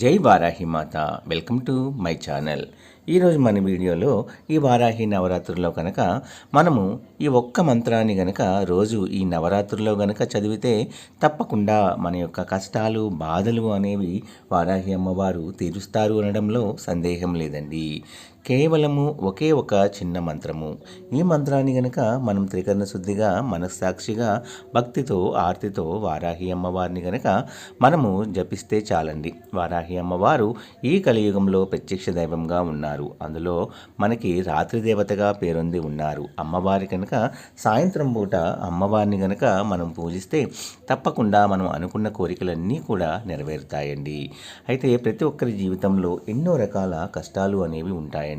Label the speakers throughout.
Speaker 1: జై వారాహి మాత. Welcome to my channel. ఈరోజు మన వీడియోలో ఈ వారాహి నవరాత్రుల్లో కనుక మనము ఈ ఒక్క మంత్రాన్ని గనక రోజు ఈ నవరాత్రుల్లో గనక చదివితే తప్పకుండా మన యొక్క కష్టాలు బాధలు అనేవి వారాహి అమ్మవారు తీరుస్తారు అనడంలో సందేహం లేదండి. కేవలము ఒకే ఒక చిన్న మంత్రము. ఈ మంత్రాన్ని గనక మనం త్రికరణ శుద్ధిగా మనస్సాక్షిగా భక్తితో ఆర్తితో వారాహి అమ్మవారిని గనక మనము జపిస్తే చాలండి. వారాహి అమ్మవారు ఈ కలియుగంలో ప్రత్యక్ష దైవంగా ఉన్నారు. అందులో మనకి రాత్రి దేవతగా పేరొంది ఉన్నారు. అమ్మవారి కనుక సాయంత్రం పూట అమ్మవారిని గనక మనం పూజిస్తే తప్పకుండా మనం అనుకున్న కోరికలన్నీ కూడా నెరవేరుతాయండి. అయితే ప్రతి ఒక్కరి జీవితంలో ఎన్నో రకాల కష్టాలు అనేవి ఉంటాయండి.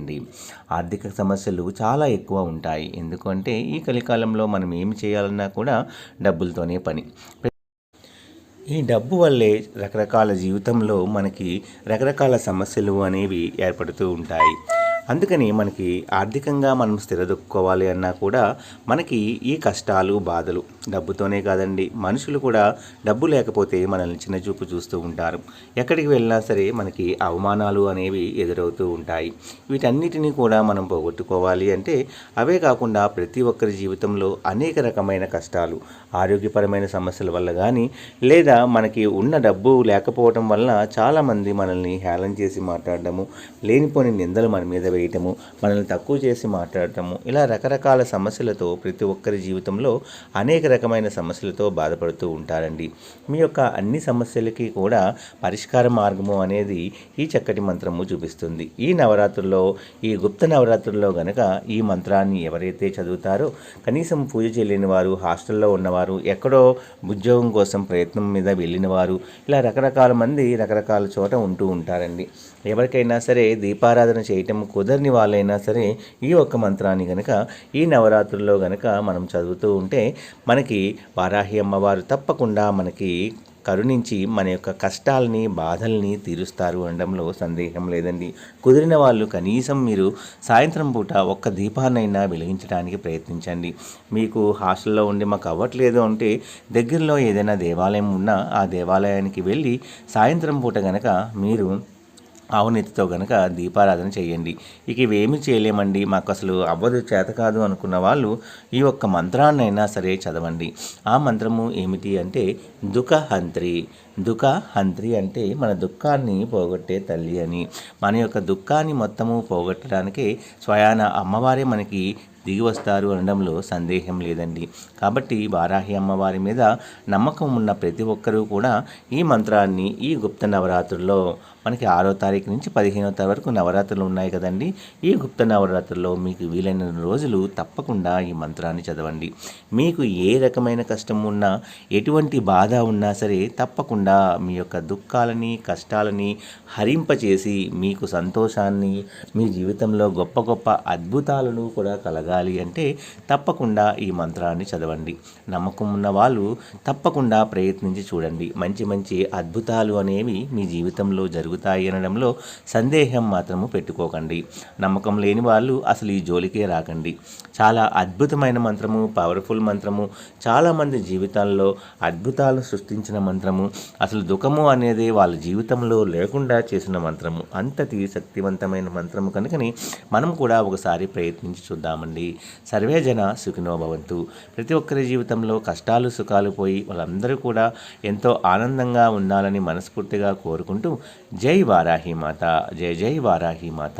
Speaker 1: ఆర్థిక సమస్యలు చాలా ఎక్కువ ఉంటాయి. ఎందుకంటే ఈ కలికాలంలో మనం ఏమి చేయాలన్నా కూడా డబ్బులతోనే పని. ఈ డబ్బు వల్లే రకరకాల జీవితంలో మనకి రకరకాల సమస్యలు అనేవి ఏర్పడుతూ ఉంటాయి. అందుకని మనకి ఆర్థికంగా మనం స్థిరదొక్కుకోవాలి అన్నా కూడా మనకి ఈ కష్టాలు బాధలు డబ్బుతోనే కాదండి. మనుషులు కూడా డబ్బు లేకపోతే మనల్ని చిన్నచూపు చూస్తూ ఉంటారు. ఎక్కడికి వెళ్ళినా సరే మనకి అవమానాలు అనేవి ఎదురవుతూ ఉంటాయి. వీటన్నిటినీ కూడా మనం పోగొట్టుకోవాలి అంటే అవే కాకుండా ప్రతి ఒక్కరి జీవితంలో అనేక రకమైన కష్టాలు ఆరోగ్యపరమైన సమస్యల వల్ల కానీ లేదా మనకి ఉన్న డబ్బు లేకపోవడం వలన చాలామంది మనల్ని హేళన చేసి మాట్లాడడము లేనిపోని నిందలు మన మీద వేయటము మనల్ని తక్కువ చేసి మాట్లాడటము ఇలా రకరకాల సమస్యలతో ప్రతి ఒక్కరి జీవితంలో అనేక రకమైన సమస్యలతో బాధపడుతూ ఉంటారండి. మీ యొక్క అన్ని సమస్యలకి కూడా పరిష్కార మార్గము అనేది ఈ చక్కటి మంత్రము చూపిస్తుంది. ఈ నవరాత్రుల్లో ఈ గుప్త నవరాత్రుల్లో గనక ఈ మంత్రాన్ని ఎవరైతే చదువుతారో కనీసం పూజ చేయలేని వారు హాస్టల్లో ఉన్నవారు ఎక్కడో ఉద్యోగం కోసం ప్రయత్నం మీద వెళ్ళిన వారు ఇలా రకరకాల మంది రకరకాల చోట ఉంటూ ఉంటారండి. ఎవరికైనా సరే దీపారాధన చేయటం కుదరని వాళ్ళైనా సరే ఈ ఒక్క మంత్రాన్ని గనక ఈ నవరాత్రుల్లో గనక మనం చదువుతూ ఉంటే మనకి వారాహి అమ్మవారు తప్పకుండా మనకి కరుణించి మన యొక్క కష్టాలని బాధల్ని తీరుస్తారు అనడంలో సందేహం లేదండి. కుదిరిన వాళ్ళు కనీసం మీరు సాయంత్రం పూట ఒక్క దీపాన్నైనా వెలిగించడానికి ప్రయత్నించండి. మీకు హాస్టల్లో ఉండి మాకు అవ్వట్లేదు అంటే దగ్గరలో ఏదైనా దేవాలయం ఉన్నా ఆ దేవాలయానికి వెళ్ళి సాయంత్రం పూట గనక మీరు ఆవునెత్తితో కనుక దీపారాధన చేయండి. ఇక ఇవేమి చేయలేమండి. మాకు అసలు అవ్వదు చేత కాదు అనుకున్న వాళ్ళు ఈ ఒక్క మంత్రాన్నైనా సరే చదవండి. ఆ మంత్రము ఏమిటి అంటే దుఃఖహంత్రి. దుఃఖ హంత్రి అంటే మన దుఃఖాన్ని పోగొట్టే తల్లి అని. మన యొక్క దుఃఖాన్ని మొత్తము పోగొట్టడానికి స్వయాన అమ్మవారే మనకి దిగి వస్తారు అనడంలో సందేహం లేదండి. కాబట్టి వారాహి అమ్మవారి మీద నమ్మకం ఉన్న ప్రతి ఒక్కరూ కూడా ఈ మంత్రాన్ని ఈ గుప్త నవరాత్రుల్లో మనకి ఆరో తారీఖు నుంచి పదిహేనో తారీఖు వరకు నవరాత్రులు ఉన్నాయి కదండి. ఈ గుప్త నవరాత్రుల్లో మీకు వీలైన రోజులు తప్పకుండా ఈ మంత్రాన్ని చదవండి. మీకు ఏ రకమైన కష్టం ఉన్నా ఎటువంటి బాధ ఉన్నా సరే తప్పకుండా మీ యొక్క దుఃఖాలని కష్టాలని హరింపచేసి మీకు సంతోషాన్ని మీ జీవితంలో గొప్ప గొప్ప అద్భుతాలను కూడా కలగాలి అంటే తప్పకుండా ఈ మంత్రాన్ని చదవండి. నమ్మకం ఉన్న వాళ్ళు తప్పకుండా ప్రయత్నించి చూడండి. మంచి మంచి అద్భుతాలు అనేవి మీ జీవితంలో జరుగుతాయి అనడంలో సందేహం మాత్రము పెట్టుకోకండి. నమ్మకం లేని వాళ్ళు అసలు ఈ జోలికే రాకండి. చాలా అద్భుతమైన మంత్రము పవర్ఫుల్ మంత్రము చాలామంది జీవితాల్లో అద్భుతాలు సృష్టించిన మంత్రము అసలు దుఃఖము అనేది వాళ్ళ జీవితంలో లేకుండా చేసిన మంత్రము. అంతటి శక్తివంతమైన మంత్రము కనుకని మనం కూడా ఒకసారి ప్రయత్నించి చూద్దామండి. సర్వే జన సుఖినోభవంతు ప్రతి ఒక్కరి జీవితంలో కష్టాలు సుఖాలు పోయి వాళ్ళందరూ కూడా ఎంతో ఆనందంగా ఉండాలని మనస్ఫూర్తిగా కోరుకుంటూ జై వారాహి మాత జై జై వారాహి మాత.